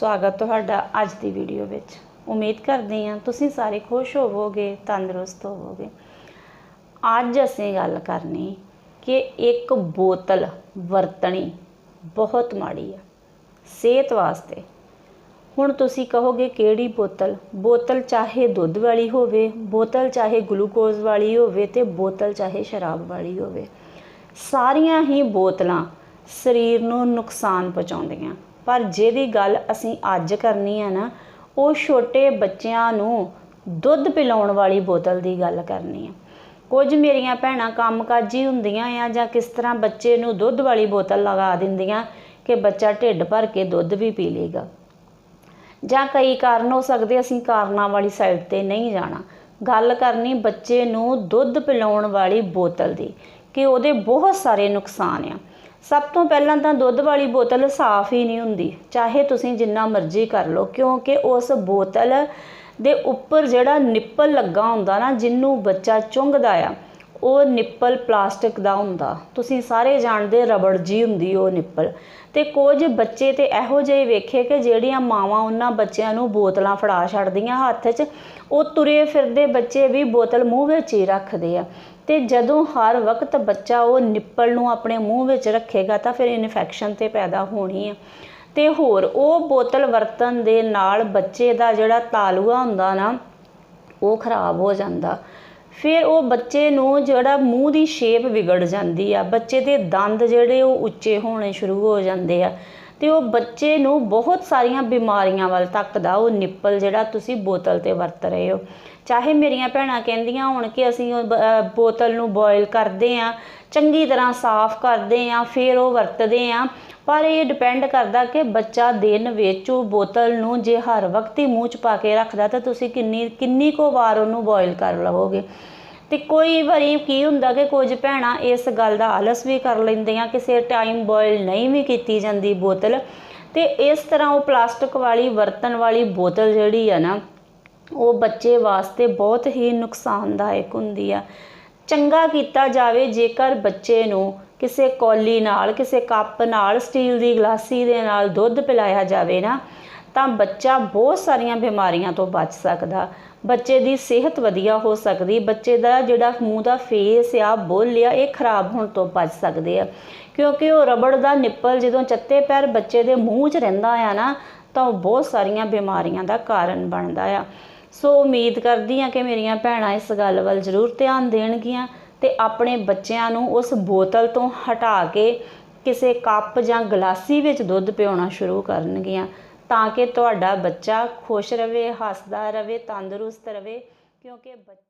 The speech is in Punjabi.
ਸਵਾਗਤ ਤੁਹਾਡਾ ਅੱਜ ਦੀ ਵੀਡੀਓ ਵਿੱਚ। ਉਮੀਦ ਕਰਦੇ ਹਾਂ ਤੁਸੀਂ ਸਾਰੇ ਖੁਸ਼ ਹੋਵੋਗੇ, ਤੰਦਰੁਸਤ ਹੋਵੋਗੇ। ਅੱਜ ਅਸੀਂ ਗੱਲ ਕਰਨੀ ਕਿ ਇੱਕ ਬੋਤਲ ਵਰਤਣੀ ਬਹੁਤ ਮਾੜੀ ਆ, ਸਿਹਤ ਵਾਸਤੇ। ਹੁਣ ਤੁਸੀਂ ਕਹੋਗੇ ਕਿਹੜੀ ਬੋਤਲ? ਬੋਤਲ ਚਾਹੇ ਦੁੱਧ ਵਾਲੀ ਹੋਵੇ, ਬੋਤਲ ਚਾਹੇ ਗਲੂਕੋਜ਼ ਵਾਲੀ ਹੋਵੇ ਤੇ ਬੋਤਲ ਚਾਹੇ ਸ਼ਰਾਬ ਵਾਲੀ ਹੋਵੇ। ਸਾਰੀਆਂ ਹੀ ਬੋਤਲਾਂ ਸਰੀਰ ਨੂੰ ਨੁਕਸਾਨ ਪਹੁੰਚਾਉਂਦੀਆਂ। ਪਰ ਜਿਹਦੀ ਗੱਲ ਅਸੀਂ ਅੱਜ ਕਰਨੀ ਹੈ ਨਾ, ਉਹ ਛੋਟੇ ਬੱਚਿਆਂ ਨੂੰ ਦੁੱਧ ਪਿਲਾਉਣ ਵਾਲੀ ਬੋਤਲ ਦੀ ਗੱਲ ਕਰਨੀ ਆ। ਕੁਝ ਮੇਰੀਆਂ ਭੈਣਾਂ ਕੰਮਕਾਜੀ ਹੁੰਦੀਆਂ ਆ ਜਾਂ ਕਿਸ ਤਰ੍ਹਾਂ ਬੱਚੇ ਨੂੰ ਦੁੱਧ ਵਾਲੀ ਬੋਤਲ ਲਗਾ ਦਿੰਦੀਆਂ ਕਿ ਬੱਚਾ ਢਿੱਡ ਭਰ ਕੇ ਦੁੱਧ ਵੀ ਪੀ ਲੇਗਾ। ਜਾਂ ਕਈ ਕਾਰਨ ਹੋ ਸਕਦੇ, ਅਸੀਂ ਕਾਰਨਾਂ ਵਾਲੀ ਸਾਈਡ ਤੇ ਨਹੀਂ ਜਾਣਾ। ਗੱਲ ਕਰਨੀ ਬੱਚੇ ਨੂੰ ਦੁੱਧ ਪਿਲਾਉਣ ਵਾਲੀ ਬੋਤਲ ਦੀ ਕਿ ਉਹਦੇ ਬਹੁਤ ਸਾਰੇ ਨੁਕਸਾਨ ਆ। ਸਭ ਤੋਂ ਪਹਿਲਾਂ ਤਾਂ ਦੁੱਧ ਵਾਲੀ ਬੋਤਲ ਸਾਫ਼ ਹੀ ਨਹੀਂ ਹੁੰਦੀ। ਚਾਹੇ ਤੁਸੀਂ ਜਿੰਨਾ ਮਰਜ਼ੀ ਕਰ ਲਓ, ਕਿਉਂਕਿ ਉਸ ਬੋਤਲ ਦੇ ਉੱਪਰ ਜਿਹੜਾ ਨਿੱਪਲ ਲੱਗਾ ਹੁੰਦਾ ਨਾ ਜਿਹਨੂੰ ਬੱਚਾ ਚੁੰਘਦਾ ਆ ਉਹ ਨਿੱਪਲ ਪਲਾਸਟਿਕ ਦਾ ਹੁੰਦਾ। ਤੁਸੀਂ ਸਾਰੇ ਜਾਣਦੇ ਰਬੜ ਜੀ ਹੁੰਦੀ ਉਹ ਨਿੱਪਲ। ਤੇ ਕੁਝ ਬੱਚੇ ਤੇ ਇਹੋ ਜਿਹੇ ਵੇਖੇ ਕਿ ਜਿਹੜੀਆਂ ਮਾਵਾਂ ਉਹਨਾਂ ਬੱਚਿਆਂ ਨੂੰ ਬੋਤਲਾਂ ਫੜਾ ਛੱਡਦੀਆਂ ਹੱਥ 'ਚ, ਉਹ ਤੁਰੇ ਫਿਰਦੇ ਬੱਚੇ ਵੀ ਬੋਤਲ ਮੂੰਹ ਵਿੱਚ ਹੀ ਰੱਖਦੇ ਆ। ਤੇ ਜਦੋਂ ਹਰ ਵਕਤ ਬੱਚਾ ਉਹ ਨਿੱਪਲ ਨੂੰ ਆਪਣੇ ਮੂੰਹ ਵਿੱਚ ਰੱਖੇਗਾ ਤਾਂ ਫਿਰ ਇਨਫੈਕਸ਼ਨ ਤੇ ਪੈਦਾ ਹੋਣੀ ਆ। ਤੇ ਹੋਰ, ਉਹ ਬੋਤਲ ਵਰਤਨ ਦੇ ਨਾਲ ਬੱਚੇ ਦਾ ਜਿਹੜਾ ਤਾਲੂਆ ਹੁੰਦਾ ਨਾ, ਉਹ ਖਰਾਬ ਹੋ ਜਾਂਦਾ। ਫਿਰ ਉਹ ਬੱਚੇ ਨੂੰ ਜਿਹੜਾ ਮੂੰਹ ਦੀ ਸ਼ੇਪ ਵਿਗੜ ਜਾਂਦੀ ਆ। ਬੱਚੇ ਦੇ ਦੰਦ ਜਿਹੜੇ ਉਹ ਉੱਚੇ ਹੋਣੇ ਸ਼ੁਰੂ ਹੋ ਜਾਂਦੇ ਆ। ਤੇ ਉਹ ਬੱਚੇ ਨੂੰ ਬਹੁਤ ਸਾਰੀਆਂ ਬਿਮਾਰੀਆਂ ਵੱਲ ਧੱਕਦਾ, ਉਹ ਨਿੱਪਲ ਜਿਹੜਾ ਤੁਸੀਂ ਬੋਤਲ ਤੇ ਵਰਤ ਰਹੇ ਹੋ। ਚਾਹੇ ਮੇਰੀਆਂ ਭੈਣਾਂ ਕਹਿੰਦੀਆਂ ਹੋਣ ਕਿ ਅਸੀਂ ਉਹ ਬ- ਬੋਤਲ ਨੂੰ ਬੋਇਲ ਕਰਦੇ ਆ ਚੰਗੀ ਤਰ੍ਹਾਂ ਸਾਫ਼ ਕਰਦੇ ਆ ਫਿਰ ਉਹ ਵਰਤਦੇ ਆ ਪਰ ਇਹ ਡਿਪੈਂਡ ਕਰਦਾ ਕਿ ਬੱਚਾ ਦਿਨ ਵਿੱਚ ਉਹ ਬੋਤਲ ਨੂੰ ਜੇ ਹਰ ਵਕਤ ਹੀ ਮੂੰਹ 'ਚ ਪਾ ਕੇ ਰੱਖਦਾ ਤਾਂ ਤੁਸੀਂ ਕਿੰਨੀ ਕਿੰਨੀ ਕੁ ਵਾਰ ਉਹਨੂੰ ਬੋਇਲ ਕਰ ਲਵੋਗੇ। ਤੇ ਕੋਈ ਵਾਰੀ ਕੀ ਹੁੰਦਾ ਕਿ ਕੁਝ ਭੈਣਾਂ ਇਸ ਗੱਲ ਦਾ ਆਲਸ ਵੀ ਕਰ ਲੈਂਦੀਆਂ, ਕਿਸੇ ਟਾਈਮ ਬੋਇਲ ਨਹੀਂ ਵੀ ਕੀਤੀ ਜਾਂਦੀ ਬੋਤਲ। ਤੇ ਇਸ ਤਰ੍ਹਾਂ ਉਹ ਪਲਾਸਟਿਕ ਵਾਲੀ, ਵਰਤਣ ਵਾਲੀ ਬੋਤਲ ਜਿਹੜੀ ਆ ਨਾ, ਉਹ ਬੱਚੇ ਵਾਸਤੇ ਬਹੁਤ ਹੀ ਨੁਕਸਾਨਦਾਇਕ ਹੁੰਦੀ ਆ। ਚੰਗਾ ਕੀਤਾ ਜਾਵੇ ਜੇਕਰ ਬੱਚੇ ਨੂੰ ਕਿਸੇ ਕੌਲੀ ਨਾਲ, ਕਿਸੇ ਕੱਪ ਨਾਲ, ਸਟੀਲ ਦੀ ਗਲਾਸੀ ਦੇ ਨਾਲ ਦੁੱਧ ਪਿਲਾਇਆ ਜਾਵੇ ਨਾ ਤਾਂ ਬੱਚਾ ਬਹੁਤ ਸਾਰੀਆਂ ਬਿਮਾਰੀਆਂ ਤੋਂ ਬਚ ਸਕਦਾ। ਬੱਚੇ ਦੀ ਸਿਹਤ ਵਧੀਆ ਹੋ ਸਕਦੀ, ਬੱਚੇ ਦਾ ਜਿਹੜਾ ਮੂੰਹ ਦਾ ਫੇਸ ਆ, ਬੁੱਲ ਆ, ਇਹ ਖਰਾਬ ਹੋਣ ਤੋਂ ਬਚ ਸਕਦੇ ਆ। ਕਿਉਂਕਿ ਉਹ ਰਬੜ ਦਾ ਨਿੱਪਲ ਜਦੋਂ ਚੱਤੇ ਪੈਰ ਬੱਚੇ ਦੇ ਮੂੰਹ 'ਚ ਰਹਿੰਦਾ ਆ ਨਾ, ਤਾਂ ਉਹ ਬਹੁਤ ਸਾਰੀਆਂ ਬਿਮਾਰੀਆਂ ਦਾ ਕਾਰਨ ਬਣਦਾ ਆ। ਸੋ ਉਮੀਦ ਕਰਦੀ ਆ ਕਿ ਮੇਰੀਆਂ ਭੈਣਾਂ ਇਸ ਗੱਲ ਵੱਲ ਜ਼ਰੂਰ ਧਿਆਨ ਦੇਣਗੀਆਂ ਤੇ ਆਪਣੇ ਬੱਚਿਆਂ ਨੂੰ ਉਸ ਬੋਤਲ ਤੋਂ ਹਟਾ ਕੇ ਕਿਸੇ ਕੱਪ ਜਾਂ ਗਲਾਸੀ ਵਿੱਚ ਦੁੱਧ ਪਿਆਉਣਾ ਸ਼ੁਰੂ ਕਰਨਗੀਆਂ। ਤਾਂ ਕਿ ਤੁਹਾਡਾ ਬੱਚਾ ਖੁਸ਼ ਰਵੇ ਹੱਸਦਾ ਰਵੇ ਤੰਦਰੁਸਤ ਰਵੇ ਕਿਉਂਕਿ ਬੱਚੇ